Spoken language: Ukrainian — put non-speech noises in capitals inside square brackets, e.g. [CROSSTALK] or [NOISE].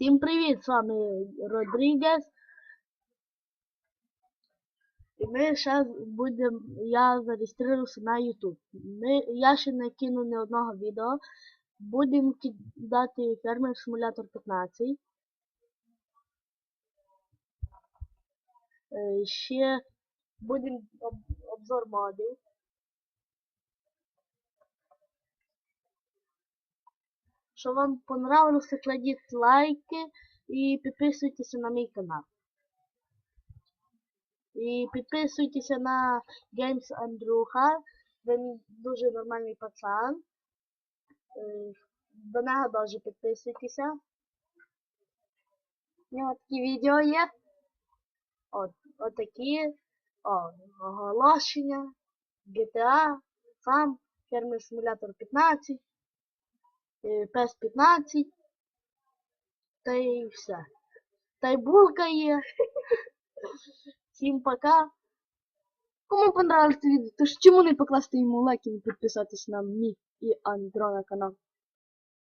Всім привіт! З вами Родрігес. І ми зараз будемо. Я зареєструвався на YouTube. Ми, я ще не кинув ні одного відео. Будемо кидати фермер симулятор 15. Е, Ще будемо обзор модів. Що вам понравилося, кладіть лайки і підписуйтесь на мій канал. І підписуйтеся на Games Andruха. Він дуже нормальний пацан. Е, До нього теж підписуйтеся. У нього такі відео є. От, отакі. О, оголошення. GTA, сам, фермер симулятор 15. Е, PES 15. Та й все. Та й булка є. [LAUGHS] Всім пока. Кому понравилось відео, то ж чому не покласти йому лайк і підписатись на мій і Андро на канал.